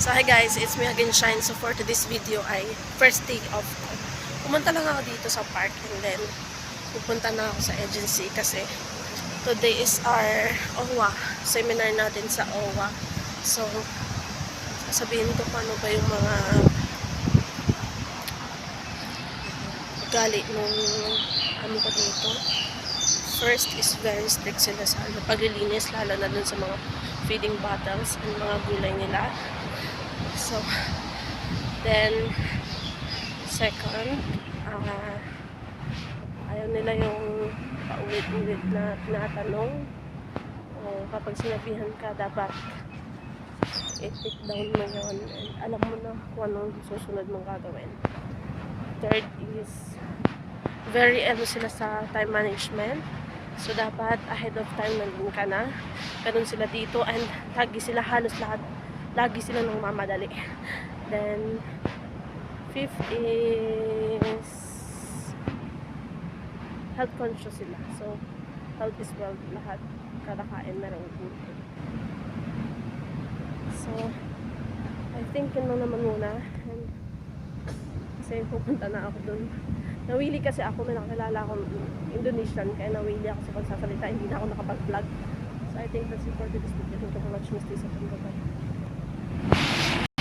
So hi guys, it's me again Shine. So for today's video ay first day of. Pumunta lang ako dito sa park and then pupunta na ako sa agency kasi today is our OWA, seminar natin sa OWA. So sasabihin ko kung ano ba yung mga gali nung ano ko dito. First is very strict sila sa ano, paglilinis, lalo na dun sa mga feeding bottles and mga gulay nila. So, then, second, ah ayaw nila yung paulit-ulit na tinatanong. O kapag sinabihan ka, dapat i-take down mo yun and alam mo na kung anong susunod mong gagawin. Third is, very ano sila sa time management. So, dapat ahead of time nandun ka na. Ganun sila dito and lagi sila halos lahat lagi sila nang mamadali. Then, fifth is health conscious sila. So, health is well lahat. Kada kain merong good. So, I think yun naman muna. And, kasi pupunta na ako dun. Nawili kasi ako, may nakilala akong Indonesian, kaya nawili ako sa pagsasalita, hindi na ako nakapag-vlog. So I think that's for today's video. Thank you for watching. Stay safe and bye-bye.